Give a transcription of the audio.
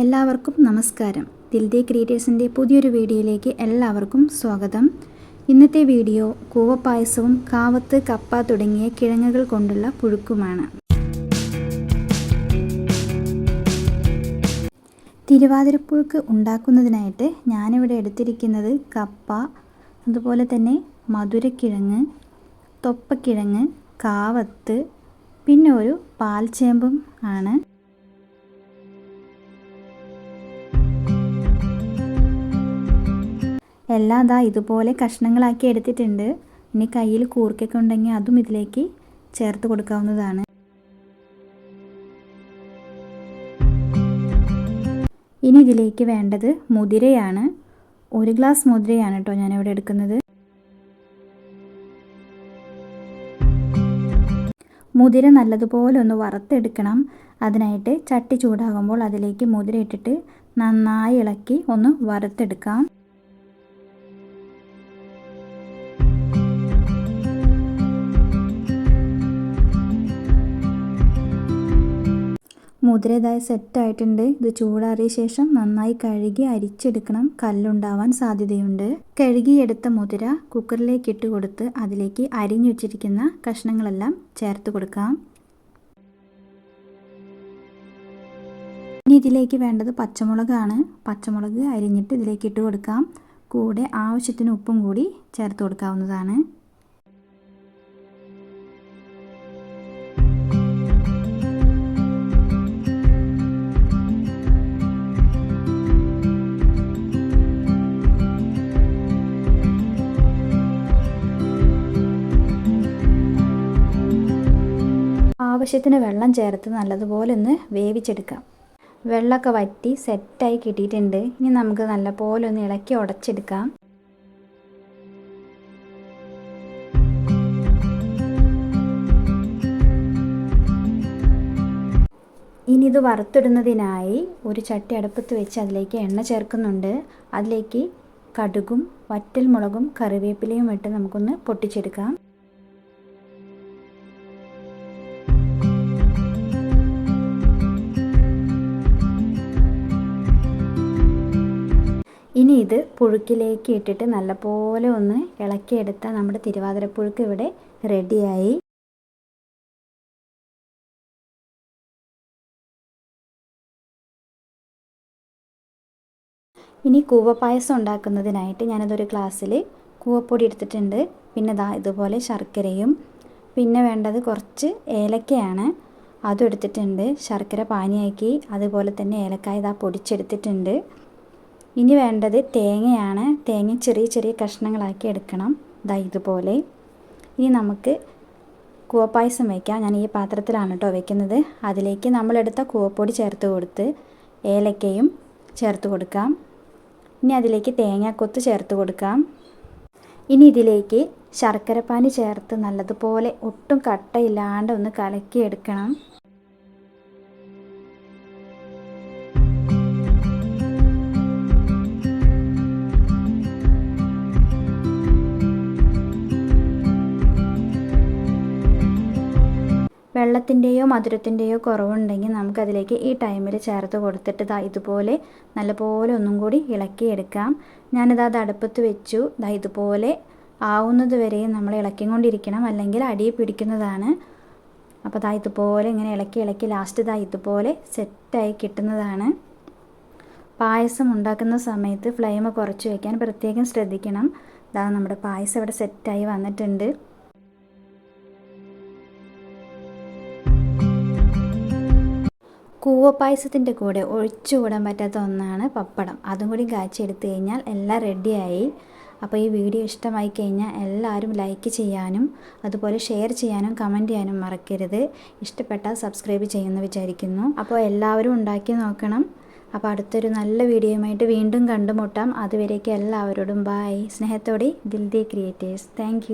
എല്ലാവർക്കും നമസ്കാരം. ദിൽദേ ക്രിയേറ്റേഴ്സിന്റെ പുതിയൊരു വീഡിയോയിലേക്ക് എല്ലാവർക്കും സ്വാഗതം. ഇന്നത്തെ വീഡിയോ കൂവപ്പായസവും കാവത്ത് കപ്പ തുടങ്ങിയ കിഴങ്ങുകൾ കൊണ്ടുള്ള പുഴുക്കുമാണ്. തിരുവാതിരപ്പുഴുക്ക് ഉണ്ടാക്കുന്നതിനായിട്ട് ഞാനിവിടെ എടുത്തിരിക്കുന്നത് കപ്പ അതുപോലെ തന്നെ മധുരക്കിഴങ്ങ് തൊപ്പക്കിഴങ്ങ് കാവത്ത് പിന്നെ ഒരു പാൽച്ചേമ്പും ആണ്. എല്ലാം അതാ ഇതുപോലെ കഷ്ണങ്ങളാക്കി എടുത്തിട്ടുണ്ട്. ഇനി കയ്യിൽ കൂർക്കൊക്കെ ഉണ്ടെങ്കിൽ അതും ഇതിലേക്ക് ചേർത്ത് കൊടുക്കാവുന്നതാണ്. ഇനി ഇതിലേക്ക് വേണ്ടത് മുതിരയാണ്. ഒരു ഗ്ലാസ് മുതിരയാണ് കേട്ടോ ഞാനിവിടെ എടുക്കുന്നത്. മുതിര നല്ലതുപോലെ ഒന്ന് വറുത്തെടുക്കണം. അതിനായിട്ട് ചട്ടി ചൂടാകുമ്പോൾ അതിലേക്ക് മുതിര ഇട്ടിട്ട് നന്നായി ഇളക്കി ഒന്ന് വറുത്തെടുക്കാം. മുതിര ഇതായി സെറ്റായിട്ടുണ്ട് ഇത് ചൂടാറിയ ശേഷം നന്നായി കഴുകി അരിച്ചെടുക്കണം. കല്ലുണ്ടാവാൻ സാധ്യതയുണ്ട്. കഴുകിയെടുത്ത മുതിര കുക്കറിലേക്ക് ഇട്ട് കൊടുത്ത് അതിലേക്ക് അരിഞ്ഞു വെച്ചിരിക്കുന്ന കഷ്ണങ്ങളെല്ലാം ചേർത്ത് കൊടുക്കാം. ഇനി ഇതിലേക്ക് വേണ്ടത് പച്ചമുളകാണ്. പച്ചമുളക് അരിഞ്ഞിട്ട് ഇതിലേക്ക് ഇട്ട് കൊടുക്കാം കൂടെ ആവശ്യത്തിന് ഉപ്പും കൂടി ചേർത്ത് കൊടുക്കാവുന്നതാണ്. ആവശ്യത്തിന് വെള്ളം ചേർത്ത് നല്ലതുപോലെ ഒന്ന് വേവിച്ചെടുക്കാം. വെള്ളമൊക്കെ വറ്റി സെറ്റായി കിട്ടിയിട്ടുണ്ട്. ഇനി നമുക്ക് നല്ലപോലെ ഒന്ന് ഇളക്കി ഉടച്ചെടുക്കാം. ഇനി ഇത് വറുത്തിടുന്നതിനായി ഒരു ചട്ടി അടുപ്പത്ത് വെച്ച് അതിലേക്ക് എണ്ണ ചേർക്കുന്നുണ്ട്. അതിലേക്ക് കടുകും വറ്റൽ മുളകും കറിവേപ്പിലയും ഇട്ട് നമുക്കൊന്ന് പൊട്ടിച്ചെടുക്കാം. ഇനി ഇത് പുഴുക്കിലേക്ക് ഇട്ടിട്ട് നല്ലപോലെ ഒന്ന് ഇളക്കിയെടുത്താൽ നമ്മുടെ തിരുവാതിരപ്പുഴുക്ക് ഇവിടെ റെഡിയായി. ഇനി കൂവപ്പായസം ഉണ്ടാക്കുന്നതിനായിട്ട് ഞാനതൊരു ഗ്ലാസ്സിൽ കൂവപ്പൊടി എടുത്തിട്ടുണ്ട്. പിന്നെ ദാ ഇതുപോലെ ശർക്കരയും. പിന്നെ വേണ്ടത് കുറച്ച് ഏലക്കയാണ്. അതും എടുത്തിട്ടുണ്ട്. ശർക്കര പാനിയാക്കി. അതുപോലെ തന്നെ ഏലക്കായ ഇതാ പൊടിച്ചെടുത്തിട്ടുണ്ട്. ഇനി വേണ്ടത് തേങ്ങയാണ്. തേങ്ങ ചെറിയ ചെറിയ കഷ്ണങ്ങളാക്കി എടുക്കണം. ദാ ഇതുപോലെ. ഇനി നമുക്ക് കൂവപ്പായസം വയ്ക്കാം ഞാൻ ഈ പാത്രത്തിലാണ് കേട്ടോ വയ്ക്കുന്നത് അതിലേക്ക് നമ്മളെടുത്ത കൂവപ്പൊടി ചേർത്ത് കൊടുത്ത് ഏലക്കയും ചേർത്ത് കൊടുക്കാം. ഇനി അതിലേക്ക് തേങ്ങാക്കൊത്ത് ചേർത്ത് കൊടുക്കാം. ഇനി ഇതിലേക്ക് ശർക്കരപ്പാനി ചേർത്ത് നല്ലതുപോലെ ഒട്ടും കട്ടയില്ലാണ്ട് ഒന്ന് കലക്കിയെടുക്കണം. വെള്ളത്തിന്റെയോ മധുരത്തിന്റെയോ കുറവുണ്ടെങ്കിൽ നമുക്കതിലേക്ക് ഈ ടൈമിൽ ചേർത്ത് കൊടുത്തിട്ട് ദാ ഇതുപോലെ നല്ലപോലെ ഒന്നും കൂടി ഇളക്കിയെടുക്കാം. ഞാനിത് അത് അടുപ്പത്ത് വെച്ചു. ദാ ഇതുപോലെ ആവുന്നത് വരെയും നമ്മൾ ഇളക്കി ഇളക്കിക്കൊണ്ടിരിക്കണം. അല്ലെങ്കിൽ അടിയെ പിടിക്കുന്നതാണ്. അപ്പോൾ ദാ ഇതുപോലെ ഇങ്ങനെ ഇളക്കി ഇളക്കി ലാസ്റ്റ് ദാ ഇതുപോലെ സെറ്റായി കിട്ടുന്നതാണ്. പായസം ഉണ്ടാക്കുന്ന സമയത്ത് ഫ്ലെയിം കുറച്ച് വയ്ക്കാൻ പ്രത്യേകം ശ്രദ്ധിക്കണം. ഇതാ നമ്മുടെ പായസം ഇവിടെ സെറ്റായി വന്നിട്ടുണ്ട്. കൂവപ്പായസത്തിന്റെ കൂടെ ഒഴിച്ചുകൂടാൻ പറ്റാത്ത ഒന്നാണ് പപ്പടം. അതും കൂടി കാച്ചെടുത്ത് കഴിഞ്ഞാൽ എല്ലാം റെഡിയായി അപ്പോൾ ഈ വീഡിയോ ഇഷ്ടമായി കഴിഞ്ഞാൽ എല്ലാവരും ലൈക്ക് ചെയ്യാനും അതുപോലെ ഷെയർ ചെയ്യാനും കമന്റ് ചെയ്യാനും മറക്കരുത്. ഇഷ്ടപ്പെട്ടാൽ സബ്സ്ക്രൈബ് ചെയ്യുമെന്ന് വിചാരിക്കുന്നു. അപ്പോൾ എല്ലാവരും ഉണ്ടാക്കി നോക്കണം. അപ്പോൾ അടുത്തൊരു നല്ല വീഡിയോയുമായിട്ട് വീണ്ടും കണ്ടുമുട്ടാം. അതുവരേക്കും എല്ലാവരോടും ബായ് സ്നേഹത്തോടെ ദിൽദി ക്രിയേറ്റേഴ്സ് താങ്ക്